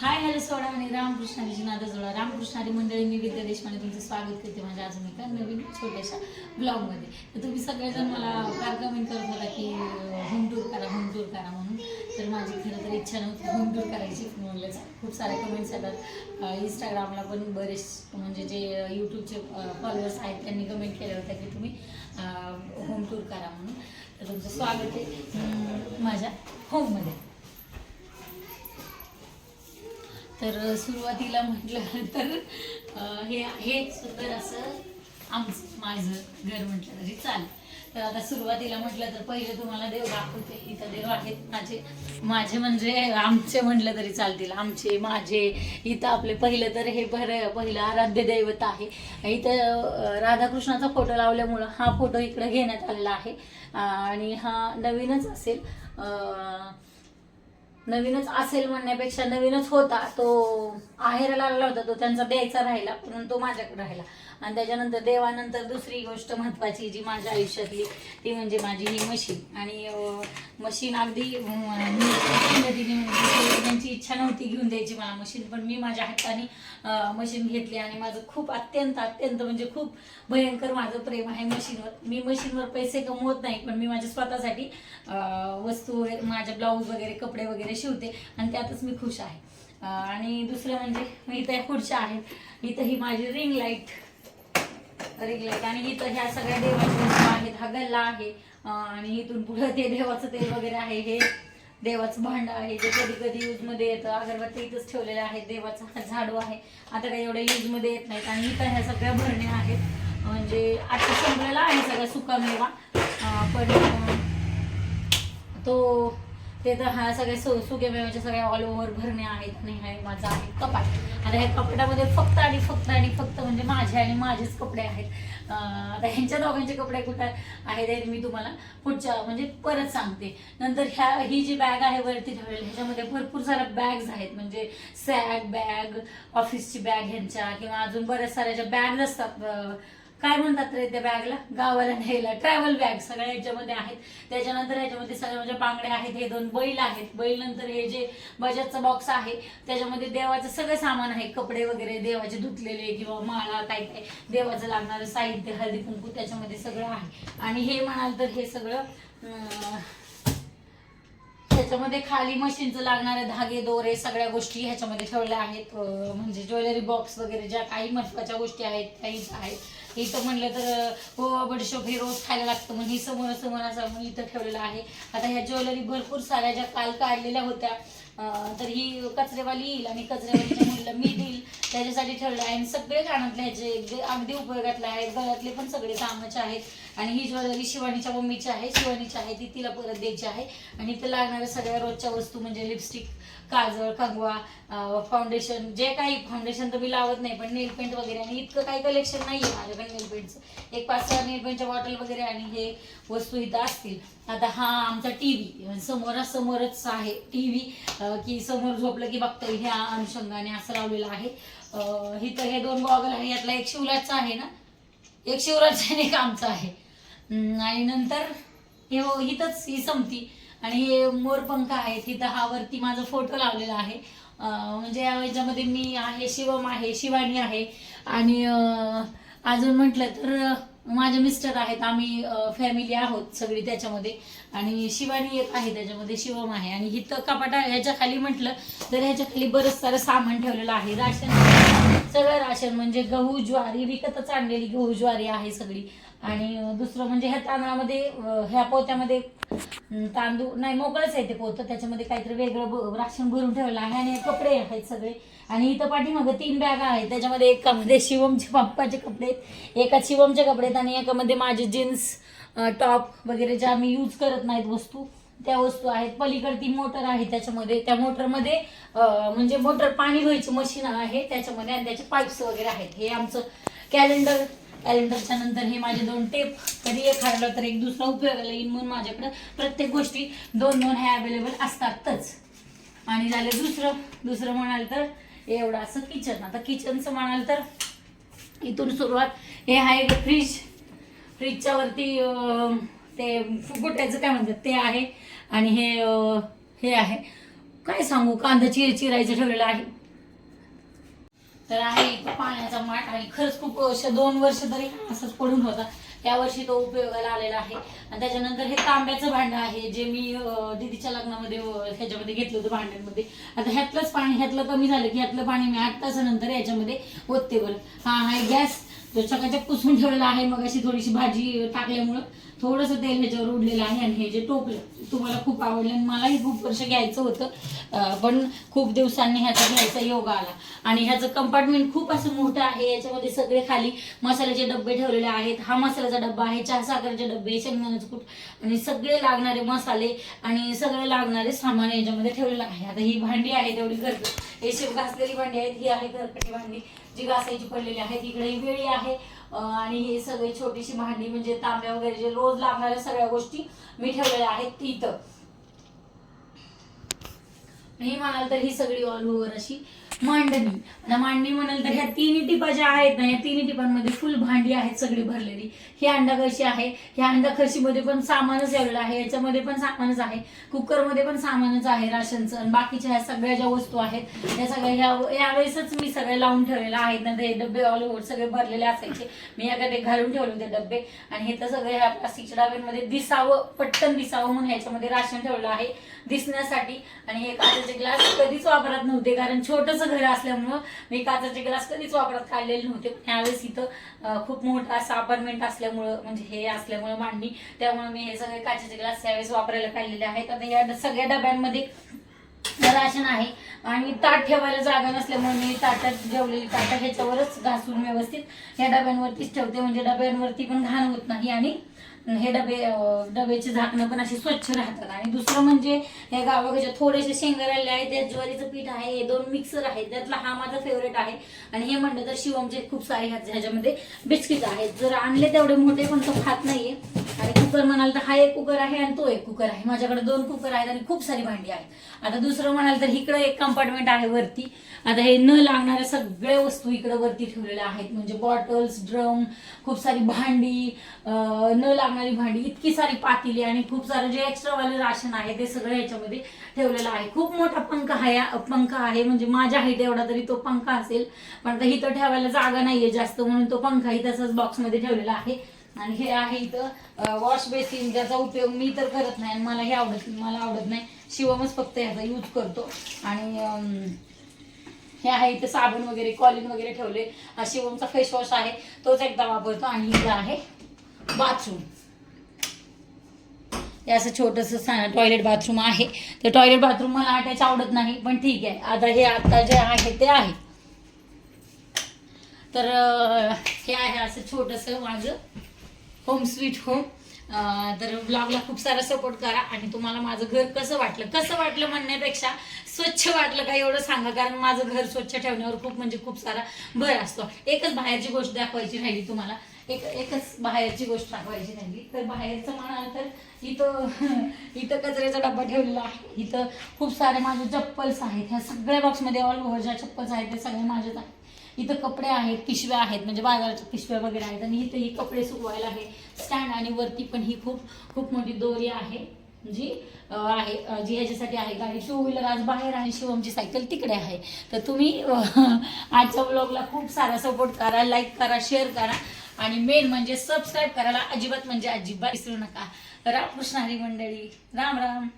Hi hello सोडा आणि रामकृष्णाची नादा जोडा. रामकृष्णारी मंडळी मी विद्या देशमाने तुमचं स्वागत करते माझ्या अजून एका नवीन छोट्याशा ब्लॉगमध्ये. तर तुम्ही सगळेजण मला फार कमेंट करत होता की होम टूर करा होम टूर करा म्हणून. तर माझी खरं तर इच्छा नव्हती होम टूर करायची. म्हणलं खूप साऱ्या कमेंट्स येतात. इंस्टाग्रामला पण बरेच म्हणजे जे यूट्यूबचे फॉलोअर्स आहेत त्यांनी कमेंट केलं होतं की तुम्ही होम टूर करा म्हणून. तर तुमचं स्वागत आहे माझ्या होममध्ये तर सुरुवातीला म्हटलं तर हे हे सुंदर असं आमचं माझं घर म्हटलं तरी चालेल. तर आता सुरुवातीला म्हटलं तर पहिले तुम्हाला देव दाखवते इथं देव आहेत माझे. माझे म्हणजे आमचे म्हटलं तरी चालतील. आमचे माझे इथं आपले पहिलं तर हे भर पहिलं आराध्य दैवत आहे. इथं राधाकृष्णाचा फोटो लावल्यामुळं हा फोटो इकडं घेण्यात आलेला आहे. आणि हा नवीनच असेल. नवीनच असेल म्हणण्यापेक्षा नवीनच होता तो आहेराला आलेला होता तो त्यांचा द्यायचा राहिला म्हणून तो माझ्याकडे राहिला. आणि त्याच्यानंतर देवानंतर दुसरी गोष्ट महत्वाची जी माझ्या आयुष्यातली ती म्हणजे माझी ही मशीन आणि मशीन अगदी पद्धतीने म्हणजे त्यांची इच्छा नव्हती घेऊन द्यायची मला मशीन पण मी माझ्या हाताने मशीन घेतली आणि माझं खूप अत्यंत अत्यंत म्हणजे खूप भयंकर माझं प्रेम आहे मशीनवर मी मशीनवर पैसे कमवत नाही पण मी माझ्या स्वतःसाठी वस्तू वगैरे माझ्या ब्लाऊज वगैरे कपडे वगैरे शिवते आणि त्यातच मी खुश आहे. आणि दुसरं म्हणजे इथं खुर्च्या आहेत. इथं ही माझी रिंग लाइट. रिंग आणि इथं ह्या सगळ्या देवाच्या वस्तू आहेत हा गल्ला आहे. आणि इथून पुढं ते देवाचं तेल वगैरे आहे हे देवाचं भांड आहे जे कधी कधी यूजमध्ये येतं. अगरबत्ती इथंच ठेवलेलं आहे देवाचा हा झाडू आहे. आता काही एवढ्या यूजमध्ये येत नाहीत. आणि इथं ह्या सगळ्या भरण्या आहेत. म्हणजे आता संपलेला आहे सगळा सुकामेवा. पण तो ते तर हा सगळे सु मेव्याचे सगळ्या ऑल ओव्हर भरणे आहेत नाही हा माझा आहे कपाट. आता ह्या कपाटामध्ये फक्त आणि फक्त आणि फक्त म्हणजे माझे आणि माझेच कपडे आहेत. आता ह्यांच्या दोघांचे कपडे कुठं आहेत मी तुम्हाला पुढच्या म्हणजे परत सांगते. नंतर ह्या ही जी बॅग आहे वरती ठेवलेली ह्याच्यामध्ये भरपूर साऱ्या बॅग्स आहेत. म्हणजे सॅग बॅग ऑफिसची बॅग ह्यांच्या किंवा अजून बऱ्याच साऱ्या ज्या बॅग असतात काय म्हणतात रे त्या बॅगला? गावाला न्यायला. ट्रॅव्हल बॅग सगळ्या याच्यामध्ये आहेत. त्याच्यानंतर याच्यामध्ये सगळ्या म्हणजे बांगड्या आहेत हे दोन बैल आहेत. बैल नंतर हे जे बजाजचा बॉक्स आहे त्याच्यामध्ये देवाचं सगळं सामान आहे. कपडे वगैरे देवाचे धुतलेले किंवा माळा काय काय देवाचं लागणारं साहित्य हळदी कुंकू त्याच्यामध्ये सगळं आहे. आणि हे म्हणाल तर हे सगळं त्याच्यामध्ये खाली मशीनचं लागणारे धागे दोरे सगळ्या गोष्टी ह्याच्यामध्ये ठेवल्या आहेत. म्हणजे ज्वेलरी बॉक्स वगैरे ज्या काही महत्त्वाच्या गोष्टी आहेत त्याही आहेत. इथं म्हणलं तर हो बडीशोप हे रोज खायला लागतं म्हणून ही समोर समोर असं म्हणून इथं ठेवलेलं आहे. आता ह्या ज्वेलरी भरपूर साऱ्या ज्या काल काढलेल्या होत्या तर ही कचरेवाली येईल आणि कचरेवालीच्या म्हणलं मी देईल. त्याच्यासाठी ठेवलं आहे. आणि सगळे कानातले ह्याचे अगदी उपयोगातले आहेत गळ्यातले पण सगळे कामाचे आहेत. आणि ही ज्वेलरी शिवानीच्या मम्मीची आहे शिवानीची आहे ती तिला परत द्यायची आहे. आणि इथं लागणाऱ्या सगळ्या रोजच्या वस्तू म्हणजे लिपस्टिक काजळ कंगवा फाउंडेशन जे काही फाउंडेशन तर मी लावत नाही पण नेल पेंट वगैरे. आणि इतकं काही कलेक्शन नाही आहे माझ्याकडे नेल पेंटचं एक पाच सहा नेल पेंटच्या बॉटल वगैरे आणि हे वस्तू इथं असतील. आता हा आमचा टी व्ही समोरासमोरच आहे टी व्ही की समोर झोपलं की बघतो ह्या अनुषंगाने असं लावलेलं आहे. इथं हे दोन गॉगल आहे यातला एक शिवराजचा आहे ना? एक शिवराजचा आणि एक आमचा आहे. आणि नंतर हे हो इथंच ही संपती आणि हे मोरपंख आहेत इथं हा वरती माझा फोटो लावलेला आहे. म्हणजे या याच्यामध्ये मी आहे शिवम आहे शिवानी आहे. आणि अजून म्हटलं तर माझे मिस्टर आहेत आम्ही फॅमिली आहोत सगळी त्याच्यामध्ये. आणि शिवानी एक आहे त्याच्यामध्ये शिवम आहे. आणि इथं कपाटा ह्याच्या खाली म्हटलं तर ह्याच्या खाली बरंच सारं सामान ठेवलेलं आहे. राशन सगळं राशन म्हणजे गहू ज्वारी विकतच आणलेली गहू ज्वारी आहे सगळी. आणि दुसरं म्हणजे ह्या तांदळामध्ये ह्या पोत्यामध्ये तांदूळ नाही मोकळंच आहे ते पोतं. त्याच्यामध्ये काहीतरी वेगळं राशन भरून ठेवलं आहे आणि हे कपडे आहेत सगळे. आणि इथं पाठीमागं तीन बॅगा आहेत. त्याच्यामध्ये एकामध्ये शिवमचे पप्पाचे कपडे आहेत एकात शिवमचे कपडे आहेत आणि एकामध्ये माझे जीन्स टॉप वगैरे ज्या आम्ही यूज करत नाहीत वस्तू त्या वस्तू आहेत. पलीकडे ती मोटर आहे त्याच्यामध्ये. त्या मोटरमध्ये म्हणजे मोटर पाणी धुवायची मशीन आहे त्याच्यामध्ये आणि त्याचे पाईप्स वगैरे आहेत. हे आमचं कॅलेंडर कॅलेंडरच्या नंतर हे माझे दोन टेप कधी एक हरलं तर एक दुसरा उपयोगाला येईल म्हणून माझ्याकडं प्रत्येक गोष्टी दोन दोन ह्या अवेलेबल असतातच. आणि झालं दुसरं. दुसरं म्हणाल तर एवढं असं किचन आता किचनचं म्हणाल तर इथून सुरुवात. हे आहे फ्रीज फ्रीजच्या वरती ते फुगुट्याचं काय म्हणतात? ते आहे. आणि हे हे आहे. काय सांगू? कांदा चिर चिरायचं ठेवलेलं आहे. तर आहे इथं पाण्याचा माठ आणि खरंच खूप वर्ष दोन वर्ष तरी असंच पडून होता. या वर्षी तो उपयोगाला आलेला आहे. आणि त्याच्यानंतर हे तांब्याचं भांडं आहे जे मी दिदीच्या लग्नामध्ये ह्याच्यामध्ये घेतलं होतं भांड्यांमध्ये. आता ह्यातलंच पाणी ह्यातलं कमी झालं की ह्यातलं पाणी मी आठ तासानंतर याच्यामध्ये ओतते बरं. हा हा गॅस जो चकाचक पुसून ठेवलेला आहे मग अशी थोडीशी भाजी टाकल्यामुळं थोडंसं तेल ह्याच्यावर उडलेलं आहे आणि हे जे टोपलं तुम्हाला खूप आवडलं आणि मलाही खूप वर्ष घ्यायचं होतं. पण खूप दिवसांनी ह्याचा घ्यायचा योग आला. आणि ह्याचं कंपार्टमेंट खूप असं मोठं आहे याच्यामध्ये सगळे खाली मसाल्याचे डब्बे ठेवलेले आहेत. हा मसाल्याचा डब्बा आहे चहा साखरेचे डब्बे शेंगदाण्याचं कूट आणि सगळे लागणारे मसाले आणि सगळे लागणारे सामान याच्यामध्ये ठेवलेलं आहे. आता ही भांडी आहे तेवढी गरज हे शिव घासलेली भांडी आहेत ही आहे घरकटी भांडी. जी घासायची पडलेली आहेत इकडे वेळी आहे. आणि हे सगळी छोटीशी भांडी म्हणजे तांब्या वगैरे जे रोज लागणाऱ्या सगळ्या गोष्टी मी ठेवलेल्या आहेत इथं. ही म्हणाल तर ही सगळी ऑल ओव्हर अशी. मांडणी. मांडणी म्हणाल तर ह्या तिन्ही टिपा ज्या आहेत ना या तिन्ही टिपांमध्ये फुल भांडी आहेत सगळी भरलेली. ही अंडा आहे ह्या अंडा कळशीमध्ये पण सामानच एवढं आहे याच्यामध्ये पण सामानच आहे कुकरमध्ये पण सामानच आहे राशनचं. आणि बाकीच्या ह्या सगळ्या ज्या वस्तू आहेत त्या सगळ्या ह्या यावेळेसच मी सगळ्या लावून ठेवलेल्या आहेत. ना ते डबे ऑल ओव्हर सगळे भरलेले असायचे. मी एखादे घालून ठेवले होते डबे आणि हे तर सगळे ह्या प्लास्टिकच्या डब्यांमध्ये दिसावं पटकन दिसावं म्हणून ह्याच्यामध्ये राशन ठेवलं आहे. दिसण्यासाठी. आणि हे काचेचे ग्लास कधीच वापरत नव्हते कारण छोटंसं घर असल्यामुळं मी काचेचे ग्लास कधीच वापरात काढलेले नव्हते. पण यावेळेस इथं खूप मोठं असं अपार्टमेंट असल्यामुळं म्हणजे हे असल्यामुळं मांडणी. त्यामुळे मी हे सगळे काचेचे ग्लास यावेळेस वापरायला काढलेले आहेत. आता या सगळ्या डब्यांमध्ये राशन आहे आणि ताट ठेवायला जागा नसल्यामुळे मी ताटात जेवलेली ताटं ह्याच्यावरच घासून व्यवस्थित या डब्यांवरतीच ठेवते. म्हणजे डब्यांवरती पण घाण होत नाही आणि हे डबे डब्याची झाकणं पण अशी स्वच्छ राहतात. आणि दुसरं म्हणजे हे गावाकडच्या थोडेसे शेंगारले आहेत त्यात ज्वारीचं पीठ आहे हे दोन मिक्सर आहेत त्यातला हा माझा फेवरेट आहे. आणि हे म्हणलं तर शिवमचे खूप सारे ह्याच्यामध्ये बिस्किट आहेत. जर आणले तेवढे मोठे पण तो खात नाहीये. कुकर म्हणाल तर हा एक कुकर आहे आणि तो एक कुकर आहे. माझ्याकडे दोन कुकर आहेत आणि खूप सारी भांडी आहेत. आता दुसरं म्हणाल तर इकडे एक कंपार्टमेंट आहे वरती. आता हे न लागणाऱ्या सगळ्या वस्तू इकडे वरती ठेवलेल्या आहेत. म्हणजे बॉटल्स ड्रम खूप सारी भांडी न लागणारी भांडी इतकी सारी पातेली आणि खूप सारं जे एक्स्ट्रा वाले राशन आहे ते सगळं याच्यामध्ये ठेवलेलं आहे. खूप मोठा पंखा आहे पंखा आहे. म्हणजे माझ्या हाईट एवढा तरी तो पंखा असेल. पण आता इथं ठेवायला जागा नाहीये जास्त म्हणून तो पंखाही तसाच बॉक्समध्ये ठेवलेला आहे. आणि हे आहे इथं वॉश बेसिन ज्याचा उपयोग मी तर करत नाही आणि मला हे आवडत मला आवडत नाही. शिवमच फक्त याचा यूज करतो. आणि हे आहे इथं साबण वगैरे कॉलिन वगैरे ठेवले. हा शिवमचा फेस वॉश आहे. तोच एकदा वापरतो. आणि इथं आहे बाथरूम हे असं छोटस टॉयलेट बाथरूम आहे. तर टॉयलेट बाथरूम मला अटॅच आवडत नाही पण ठीक आहे. आता हे आता जे आहे ते आहे. तर हे आहे असं छोटंसं माझं होम स्वीट होम तर ब्लॉगला खूप सारा सपोर्ट करा आणि तुम्हाला माझं घर कसं वाटलं? कसं वाटलं म्हणण्यापेक्षा स्वच्छ वाटलं का एवढं सांगा कारण माझं घर स्वच्छ ठेवण्यावर खूप म्हणजे खूप सारा भर असतो. एकच बाहेरची गोष्ट दाखवायची राहिली तुम्हाला. एक एकच बाहेरची गोष्ट दाखवायची राहिली. तर बाहेरचं म्हणाल तर इथं इथं कचऱ्याचा डब्बा ठेवलेला आहे. इथं खूप सारे माझे चप्पल्स आहेत. ह्या सगळ्या बॉक्समध्ये ऑल ओव्हर ज्या चप्पल्स आहेत. ते सगळे माझ्याच आहेत. इथं कपडे आहेत पिशव्या आहेत म्हणजे बाजाराच्या पिशव्या वगैरे आहेत आणि इथं ही कपडे सुकवायला आहे. स्टँड आणि वरती पण ही खूप खूप मोठी दोरी आहे जी आहे जी ह्याच्यासाठी आहे. गाडी टू व्हीलर आज बाहेर आणि शिवमची सायकल तिकडे आहे. तर तुम्ही आजच्या ब्लॉगला खूप सारा सपोर्ट करा लाईक करा शेअर करा आणि मेन म्हणजे सबस्क्राईब करायला अजिबात म्हणजे अजिबात विसरू नका. रामकृष्ण हरी मंडळी राम राम.